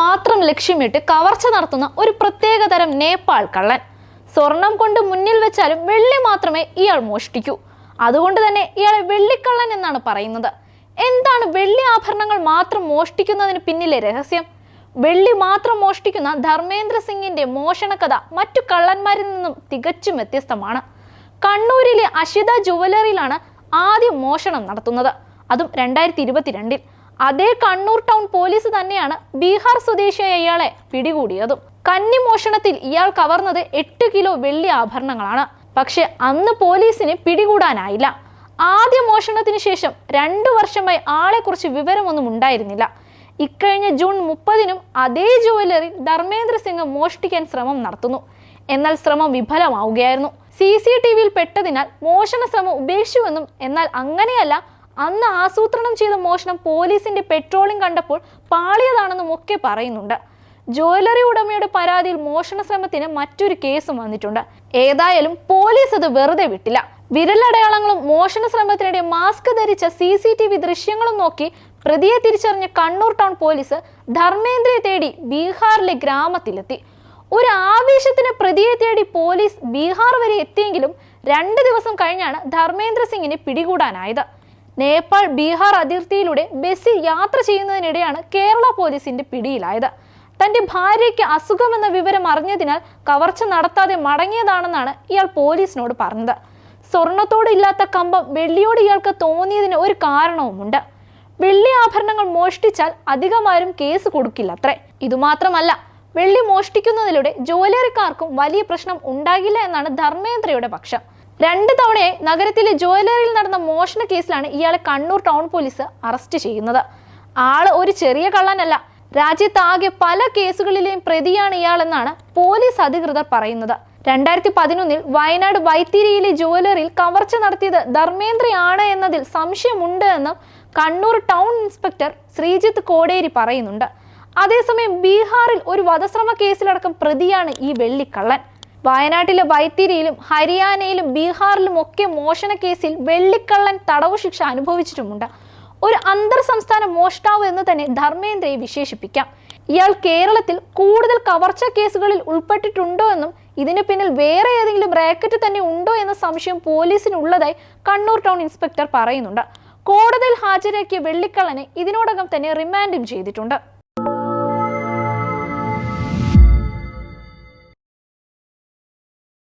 മാത്രം ലക്ഷ്യമിട്ട് കവർച്ച നടത്തുന്ന ഒരു പ്രത്യേക തരം നേപ്പാൾ കള്ളൻ. സ്വർണം കൊണ്ട് മുന്നിൽ വെച്ചാലും വെള്ളി മാത്രമേ ഇയാൾ മോഷ്ടിക്കൂ. അതുകൊണ്ട് തന്നെ ഇയാളെ വെള്ളിക്കള്ളൻ എന്നാണ് പറയുന്നത്. എന്താണ് വെള്ളി ആഭരണങ്ങൾ മാത്രം മോഷ്ടിക്കുന്നതിന് പിന്നിലെ രഹസ്യം? വെള്ളി മാത്രം മോഷ്ടിക്കുന്ന ധർമ്മേന്ദ്ര സിംഗിന്റെ മോഷണ കഥ മറ്റു കള്ളന്മാരിൽ നിന്നും തികച്ചും വ്യത്യസ്തമാണ്. കണ്ണൂരിലെ അഷിത ജുവലറിയിലാണ് ആദ്യം മോഷണം നടത്തുന്നത്. അതും രണ്ടായിരത്തി ഇരുപത്തിരണ്ടിൽ. അതേ കണ്ണൂർ ടൗൺ പോലീസ് തന്നെയാണ് ബീഹാർ സ്വദേശിയായ ഇയാളെ പിടികൂടിയതും. കന്നിമോഷണത്തിൽ ഇയാൾ കവർന്നത് എട്ട് കിലോ വെള്ളി ആഭരണങ്ങളാണ്. പക്ഷെ അന്ന് പോലീസിന് പിടികൂടാനായില്ല. ആദ്യ മോഷണത്തിന് ശേഷം രണ്ടു വർഷമായി ആളെക്കുറിച്ച് വിവരമൊന്നും ഉണ്ടായിരുന്നില്ല. ഇക്കഴിഞ്ഞ ജൂൺ മുപ്പതിനും അതേ ജുവലറി ധർമ്മേന്ദ്ര സിംഗ് മോഷ്ടിക്കാൻ ശ്രമം നടത്തുന്നു. എന്നാൽ ശ്രമം വിഫലമാവുകയായിരുന്നു. സി സി ടി വിയിൽ പെട്ടതിനാൽ മോഷണ ശ്രമം ഉപേക്ഷിച്ചുവെന്നും എന്നാൽ അങ്ങനെയല്ല അന്ന് ആസൂത്രണം ചെയ്ത മോഷണം പോലീസിന്റെ പെട്രോളിംഗ് കണ്ടപ്പോൾ പാളിയതാണെന്നും ഒക്കെ പറയുന്നുണ്ട്. ജ്വല്ലറി ഉടമയുടെ പരാതിയിൽ മോഷണ ശ്രമത്തിന് മറ്റൊരു കേസും വന്നിട്ടുണ്ട്. ഏതായാലും പോലീസ് അത് വെറുതെ വിട്ടില്ല. വിരലടയാളങ്ങളും മോഷണ ശ്രമത്തിനിടെ മാസ്ക് ധരിച്ച സി സി ടി വി ദൃശ്യങ്ങളും നോക്കി പ്രതിയെ തിരിച്ചറിഞ്ഞ കണ്ണൂർ ടൗൺ പോലീസ് ധർമ്മേന്ദ്രയെ തേടി ബീഹാറിലെ ഗ്രാമത്തിലെത്തി. ഒരു ആവേശത്തിന് പ്രതിയെ തേടി പോലീസ് ബീഹാർ വരെ എത്തിയെങ്കിലും രണ്ട് ദിവസം കഴിഞ്ഞാണ് ധർമ്മേന്ദ്ര സിംഗിനെ പിടികൂടാനായത്. നേപ്പാൾ ബീഹാർ അതിർത്തിയിലൂടെ ബസ്സിൽ യാത്ര ചെയ്യുന്നതിനിടെയാണ് കേരള പോലീസിന്റെ പിടിയിലായത്. തന്റെ ഭാര്യയ്ക്ക് അസുഖമെന്ന വിവരം അറിഞ്ഞതിനാൽ കവർച്ച നടത്താതെ മടങ്ങിയതാണെന്നാണ് ഇയാൾ പോലീസിനോട് പറഞ്ഞത്. സ്വർണത്തോട് ഇല്ലാത്ത കമ്പം വെള്ളിയോട് ഇയാൾക്ക് തോന്നിയതിന് ഒരു കാരണവുമുണ്ട്. വെള്ളി ആഭരണങ്ങൾ മോഷ്ടിച്ചാൽ അധികമാരും കേസ് കൊടുക്കില്ല അത്രേ ഇതുമാത്രമല്ല വെള്ളി മോഷ്ടിക്കുന്നതിലൂടെ ജോലിയറിക്കാർക്കും വലിയ പ്രശ്നം ഉണ്ടാകില്ല എന്നാണ് ധർമ്മേന്ദ്രയുടെ പക്ഷം. രണ്ട് തവണയെ നഗരത്തിലെ ജ്വല്ലറിയിൽ നടന്ന മോഷണ കേസിലാണ് ഇയാളെ കണ്ണൂർ ടൗൺ പോലീസ് അറസ്റ്റ് ചെയ്യുന്നത്. ആൾ ഒരു ചെറിയ കള്ളനല്ല. രാജ്യത്താകെ പല കേസുകളിലെയും പ്രതിയാണ് ഇയാളെന്നാണ് പോലീസ് അധികൃതർ പറയുന്നത്. രണ്ടായിരത്തി പതിനൊന്നിൽ വയനാട് വൈത്തിരിയിലെ ജ്വല്ലറിയിൽ കവർച്ച നടത്തിയത് ധർമ്മേന്ദ്രയാണ് എന്നതിൽ സംശയമുണ്ട് എന്നും കണ്ണൂർ ടൗൺ ഇൻസ്പെക്ടർ ശ്രീജിത്ത് കോടേരി പറയുന്നുണ്ട്. അതേസമയം ബീഹാറിൽ ഒരു വധശ്രമ കേസിലടക്കം പ്രതിയാണ് ഈ വെള്ളിക്കള്ളൻ. വയനാട്ടിലെ വൈത്തിരിയിലും ഹരിയാനയിലും ബീഹാറിലും ഒക്കെ മോഷണ കേസിൽ വെള്ളിക്കള്ളൻ തടവു ശിക്ഷ അനുഭവിച്ചിട്ടുമുണ്ട്. ഒരു അന്തർ സംസ്ഥാന മോഷ്ടാവ് എന്ന് തന്നെ ധർമ്മേന്ദ്രയെ വിശേഷിപ്പിക്കാം. ഇയാൾ കേരളത്തിൽ കൂടുതൽ കവർച്ച കേസുകളിൽ ഉൾപ്പെട്ടിട്ടുണ്ടോ എന്നും ഇതിന് പിന്നിൽ വേറെ ഏതെങ്കിലും റാക്കറ്റ് തന്നെ ഉണ്ടോ എന്ന സംശയം പോലീസിനുള്ളതായി കണ്ണൂർ ടൗൺ ഇൻസ്പെക്ടർ പറയുന്നുണ്ട്. കോടതിയിൽ ഹാജരാക്കിയ വെള്ളിക്കള്ളനെ ഇതിനോടകം തന്നെ റിമാൻഡും ചെയ്തിട്ടുണ്ട്.